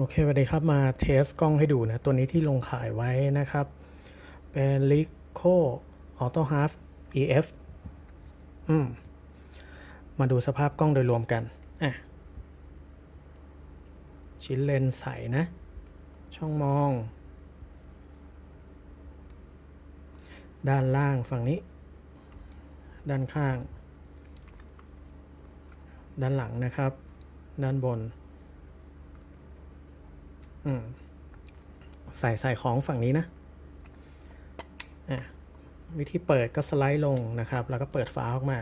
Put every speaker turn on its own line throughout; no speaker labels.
โอเคสวัสดีครับ มาเทสกล้องให้ดูนะ ตัวนี้ที่ลงขายไว้นะครับ เป็น Ricoh Auto Half EF อืม มาดูสภาพกล้องโดยรวมกัน อะ ชิ้นเลนส์ใสนะ ช่องมอง ด้านล่างฝั่งนี้ ด้านข้าง ด้านหลังนะครับ ด้านบน อืมใส่ใส่ของฝั่งนี้นะอะวิธีเปิดก็สไลด์ลงนะครับ แล้วก็เปิดฝาออกมา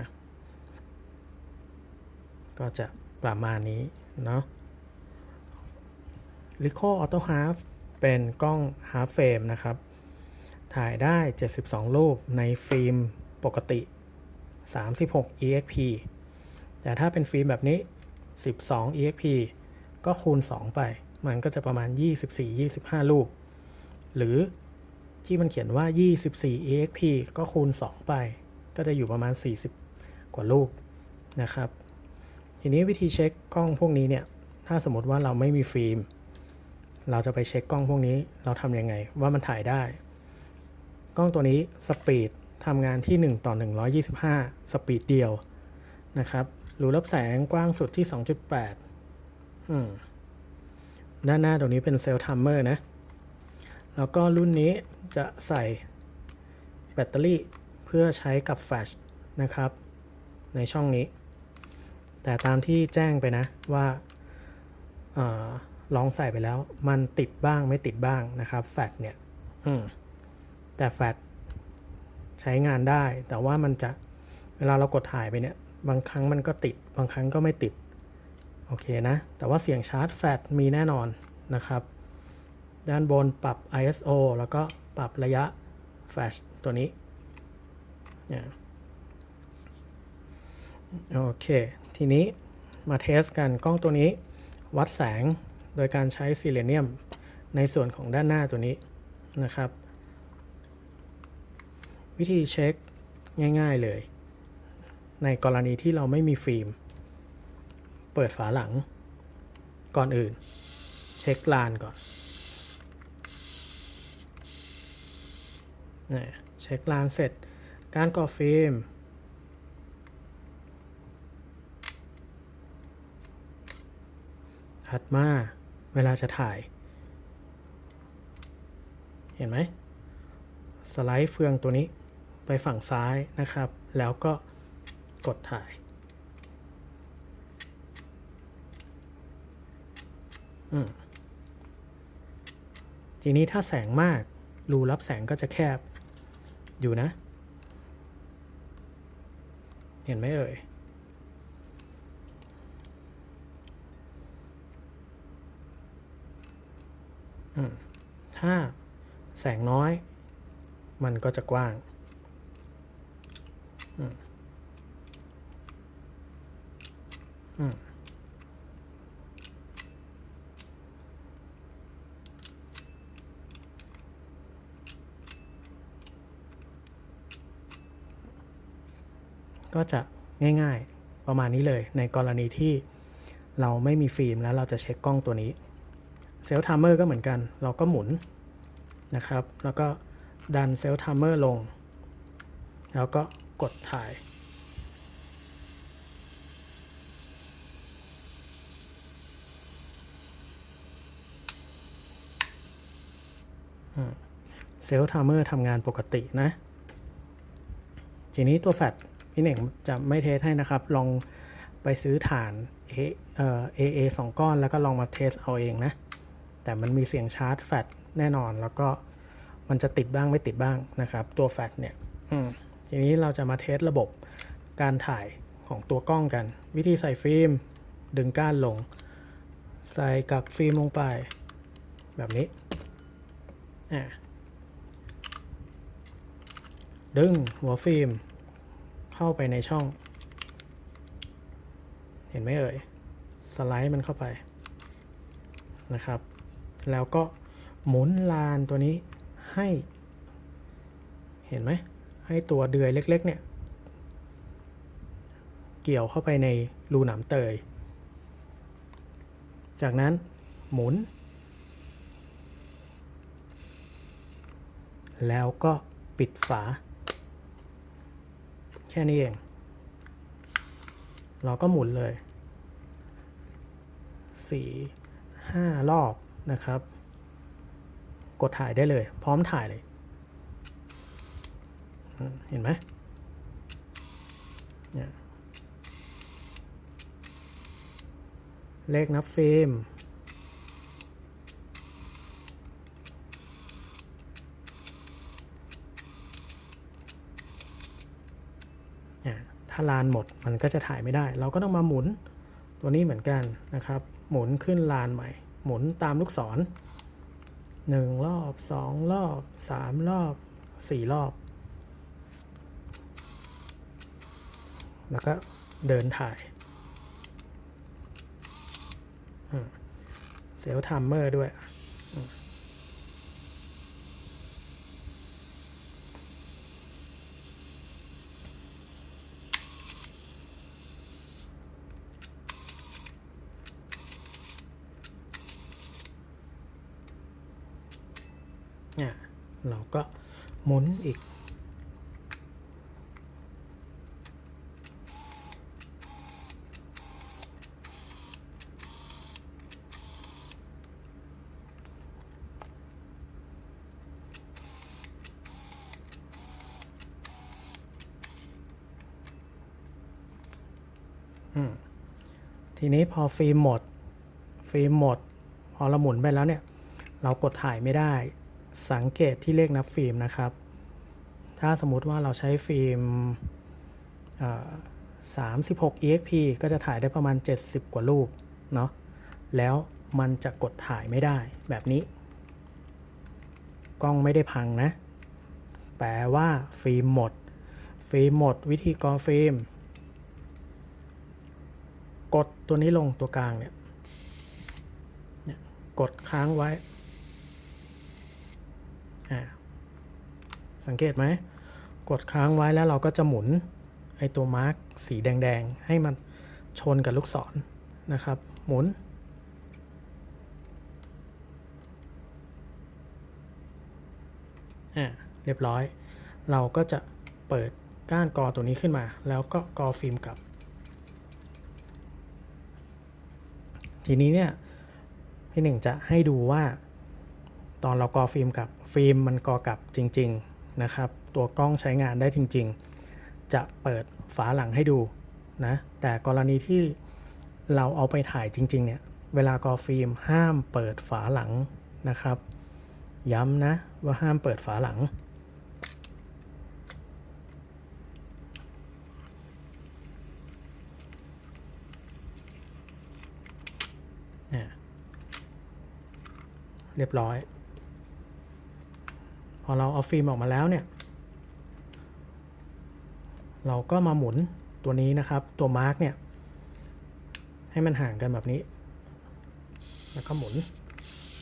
ก็จะประมาณนี้เนาะ l i c o Auto Half เป็นกล้อง Half Frame นะครับ ถ่ายได้ 72 รูปในฟิล์มปกติ 36 exp แต่ถ้าเป็นฟิล์มแบบนี้ 12 exp ก็คูณ 2 ไป มันก็จะประมาณ 24-25รูปหรือที่มันเขียนว่า 24 exp ก็คูณ 2 ไป ก็จะอยู่ประมาณ 40 กว่ารูปนะครับ ทีนี้วิธีเช็คกล้องพวกนี้เนี่ย ถ้าสมมติว่าเราไม่มีฟิล์ม เราจะไปเช็คกล้องพวกนี้ เราทำยังไงว่ามันถ่ายได้ กล้องตัวนี้สปีดทำงานที่ 1 ต่อ 125 สปีดเดียวนะครับ รูรับแสงกว้างสุดที่ 2.8 อืม ด้านหน้าตรงนี้เป็นเซลล์ทัมเมอร์นะ แล้วก็รุ่นนี้จะใส่แบตเตอรี่เพื่อใช้กับแฟลชนะครับ ในช่องนี้ แต่ตามที่แจ้งไปนะว่าอาลองใส่ไปแล้วมันติดบ้างไม่ติดบ้างนะครับแฟลชเนี่ยแต่แฟลชใช้งานได้ แต่ว่ามันจะเวลาเรากดถ่ายไปเนี่ย บางครั้งมันก็ติด บางครั้งก็ไม่ติด โอเคนะ แต่ว่าเสียงชาร์จแฟลชมีแน่นอนนะครับ ด้านบนปรับ ISO แล้วก็ปรับระยะแฟลชตัวนี้เนี่ยโอเค ทีนี้มาเทสกันกล้องตัวนี้ วัดแสงโดยการใช้ซิเลเนียมในส่วนของด้านหน้าตัวนี้นะครับ วิธีเช็คง่ายๆเลย ในกรณีที่เราไม่มีฟิล์ม เปิดฝาหลัง ก่อนอื่น เช็คลานก่อนนี่เช็คลานเสร็จ การก่อฟิล์มถัดมาเวลาจะถ่าย เห็นไหม สไลด์เฟืองตัวนี้ไปฝั่งซ้ายนะครับ แล้วก็กดถ่าย อืม ทีนี้ถ้าแสงมาก รูรับแสงก็จะแคบอยู่นะ เห็นไหมเอ่ยถ้าแสงน้อย มันก็จะกว้าง อืม อืม ก็จะง่ายๆประมาณนี้เลย ในกรณีที่เราไม่มีฟิล์มแล้วเราจะเช็คกล้องตัวนี้เซลล์ไทม์เมอร์ก็เหมือนกัน เราก็หมุนนะครับ แล้วก็ดันเซลล์ไทม์เมอร์ลง แล้วก็กดถ่ายเซลล์ไทม์เมอร์ทำงานปกตินะ ทีนี้ตัวแฟลช พี่เน่งจะไม่เทสให้นะครับ ลองไปซื้อฐาน A เอ่อ AA สองก้อนแล้วก็ลองมาเทสเอาเองนะ แต่มันมีเสียงชาร์จแฟลชแน่นอนแล้วก็มันจะติดบ้างไม่ติดบ้างนะครับ ตัวแฟลชเนี่ยอืมทีนี้เราจะมาเทสระบบการถ่ายของตัวกล้องกัน วิธีใส่ฟิล์ม ดึงก้านลง ใส่กับฟิล์มลงไป แบบนี้อ่าดึงหัวฟิล์ม เข้าไปในช่อง เห็นไหมเอ่ย สไลด์มันเข้าไปนะครับ แล้วก็หมุนลานตัวนี้ให้ เห็นไหม ให้ตัวเดือยเล็ก ๆ เนี่ย เกี่ยวเข้าไปในรูหนามเตย จากนั้นหมุน แล้วก็ปิดฝา ค่นี้เอง เราก็หมุนเลยสี่ห้ารอบนะครับ กดถ่ายได้เลย พร้อมถ่ายเลย เห็นไหมเนี่ยเลขนับฟิล์ม อะ ถ้าลานหมดมันก็จะถ่ายไม่ได้ เราก็ต้องมาหมุนตัวนี้เหมือนกันนะครับ หมุนขึ้นลานใหม่ หมุนตามลูกศรหนึ่งรอบสองรอบสามรอบสี่รอบ แล้วก็เดินถ่ายเซลล์ทัมเมอร์ด้วย เนี่ยเราก็หมุนอีก ทีนี้พอฟิล์มหมด ฟิล์มหมด พอเราหมุนไปแล้วเนี่ย เรากดถ่ายไม่ได้ สังเกตที่เลขนับฟิล์มนะครับ ถ้าสมมุติว่าเราใช้ฟิล์ม36 exp ก็จะถ่ายได้ประมาณ 70 กว่ารูปเนาะแล้วมันจะกดถ่ายไม่ได้แบบนี้ กล้องไม่ได้พังนะ แปลว่าฟิล์มหมด ฟิล์มหมด วิธีกรฟิล์ม กดตัวนี้ลงตัวกลางเนี่ย กดค้างไว้ สังเกตไหม กดค้างไว้แล้วเราก็จะหมุนไอตัวมาร์กสีแดงๆ ให้มันชนกับลูกศรนนะครับ หมุน อ่า เรียบร้อย เราก็จะเปิดก้านกอตัวนี้ขึ้นมา แล้วก็กอฟิล์มกลับ ทีนี้เนี่ยพี่หนึ่งจะให้ดูว่า ตอนเรากอฟิล์มกับฟิล์มมันกอกลับจริง ๆนะครับ ตัวกล้องใช้งานได้จริง ๆ จะเปิดฝาหลังให้ดูนะแต่กรณีที่เราเอาไปถ่ายจริง ๆ เนี่ย เวลากอฟิล์มห้ามเปิดฝาหลังนะครับ ย้ำนะว่าห้ามเปิดฝาหลัง เรียบร้อย พอเราเอาฟิล์มออกมาแล้วเนี่ย เราก็มาหมุนตัวนี้นะครับ ตัวมาร์กเนี่ย ให้มันห่างกันแบบนี้ แล้วก็หมุน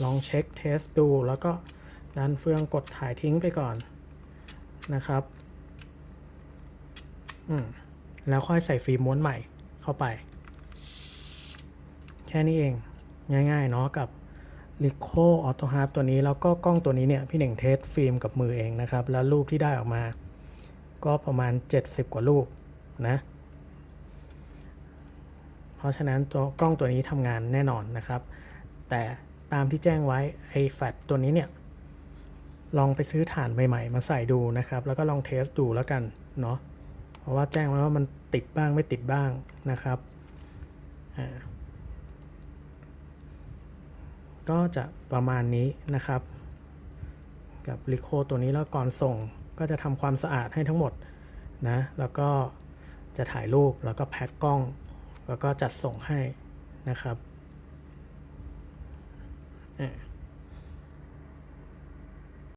ลองเช็คเทสดู แล้วก็ดันเฟืองกดถ่ายทิ้งไปก่อนนะครับ อืม แล้วค่อยใส่ฟิล์มม้วนใหม่เข้าไป แค่นี้เอง ง่ายๆเนาะกับ l i c o Auto Half ตัวนี้แล้วก็กล้องตัวนี้เนี่ยพี่หนึ่งเทสฟิล์มกับมือเองนะครับ แล้วรูปที่ได้ออกมา ก็ประมาณ 70 กว่ารูปนะ เพราะฉะนั้นตัวกล้องตัวนี้ทำงานแน่นอนนะครับ แต่ตามที่แจ้งไว้ไอ้แฟลชตัวนี้เนี่ย ลองไปซื้อฐานใหม่ ๆ มาใส่ดูนะครับ แล้วก็ลองเทสดูแล้วกันเนาะเพราะว่าแจ้งไว้ว่ามันติดบ้างไม่ติดบ้างนะครับอ่า ก็จะประมาณนี้นะครับ กับลิโคตัวนี้แล้วก่อนส่งก็จะทำความสะอาดให้ทั้งหมดนะแล้วก็จะถ่ายรูปแล้วก็แพ็คกล้อง แล้วก็จัดส่งให้นะครับอ่า